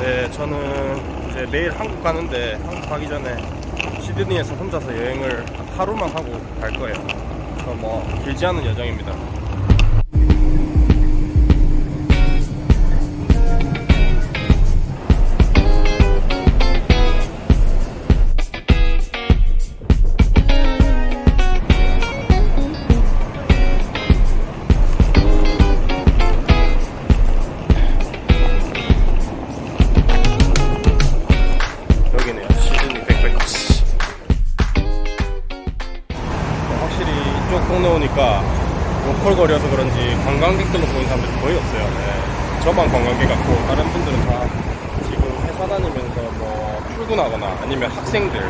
네, 저는 이제 내일 한국 가는데 한국 가기 전에 시드니에서 혼자서 여행을 하루만 하고 갈 거예요. 그래서 뭐 길지 않은 여정입니다. 확실히 이쪽 동네 오니까 로컬 거리여서 그런지 관광객들로 보이는 사람들이 거의 없어요. 네. 저만 관광객 같고 다른 분들은 다 지금 회사 다니면서 뭐 출근하거나 아니면 학생들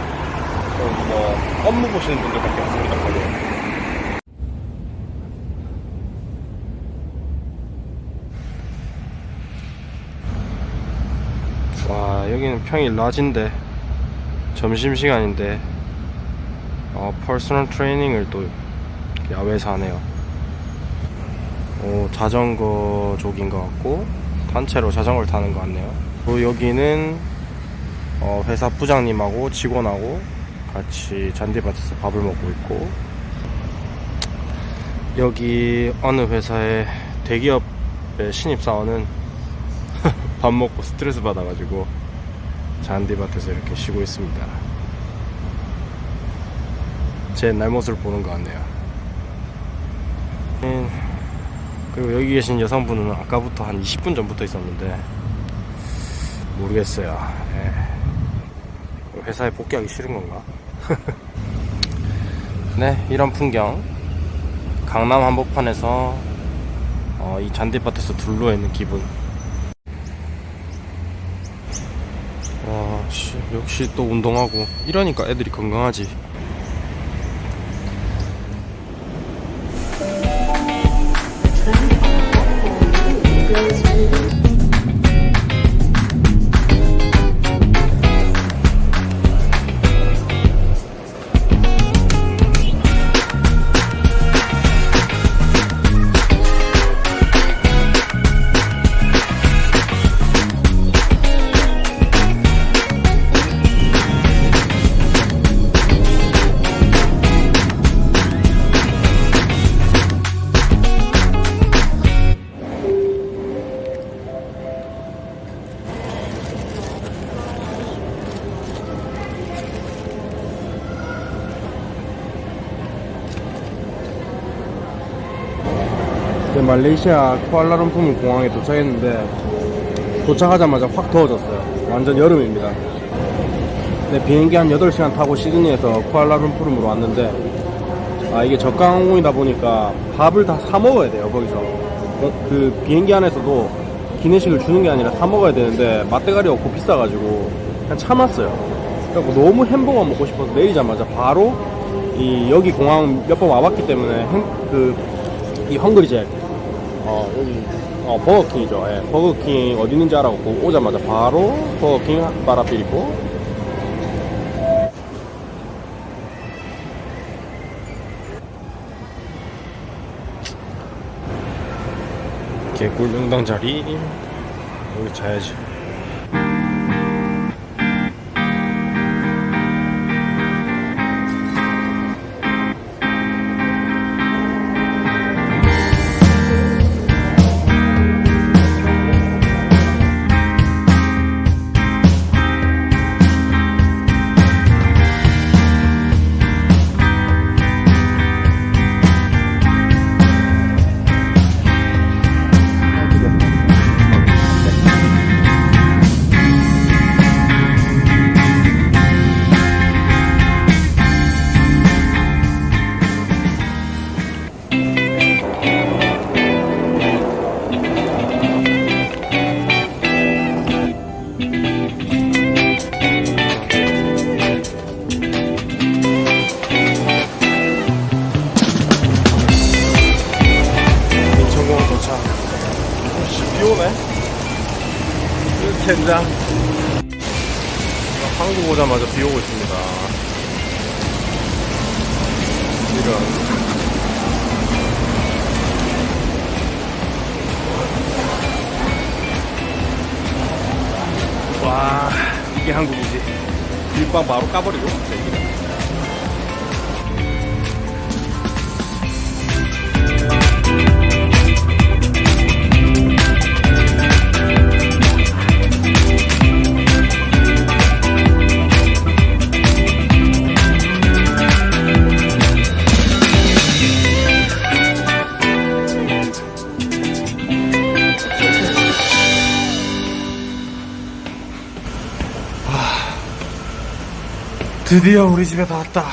또뭐 업무 보시는 분들밖에 없습니다. 거의. 와 여기는 평일 낮인데 점심시간인데 어, 퍼스널 트레이닝을 또 야외에서 하네요 오, 자전거 족인 것 같고 단체로 자전거를 타는 것 같네요 그리고 여기는 어, 회사 부장님하고 직원하고 같이 잔디밭에서 밥을 먹고 있고 여기 어느 회사의 대기업의 신입사원은 밥 먹고 스트레스 받아가지고 잔디밭에서 이렇게 쉬고 있습니다. 제 옛날 모습을 보는 것 같네요. 음, 그리고 여기 계신 여성분은 아까부터 한 20분 전부터 있었는데 모르겠어요. 예. 회사에 복귀하기 싫은 건가? 네, 이런 풍경 강남 한복판에서 어, 이 잔디밭에서 둘러 있는 기분 와, 씨, 역시 또 운동하고 이러니까 애들이 건강하지. 말레이시아 쿠알라룸푸르 공항에 도착했는데 도착하자마자 확 더워졌어요. 완전 여름입니다. 네, 비행기 한 8시간 타고 시드니에서 쿠알라룸푸르로 왔는데 아 이게 저가 항공이다 보니까 밥을 다 사 먹어야 돼요 거기서 어, 그 비행기 안에서도 기내식을 주는 게 아니라 사 먹어야 되는데 맛대가리 없고 비싸가지고 그냥 참았어요 그래고 너무 햄버거 먹고 싶어서 내리자마자 바로 이 여기 공항 몇 번 와봤기 때문에 그이 헝그리잭 어 여기 어 버거킹이죠. 예, 버거킹 어디 있는지 알아보고 오자마자 바로 버거킹 바라삐리고. 개꿀 명당 자리. 여기 자야지 캔장. 한국 오자마자 비 오고 있습니다. 이런. 와 이게 한국이지. 밀빵 바로 까버리고 드디어 우리 집에 다 왔다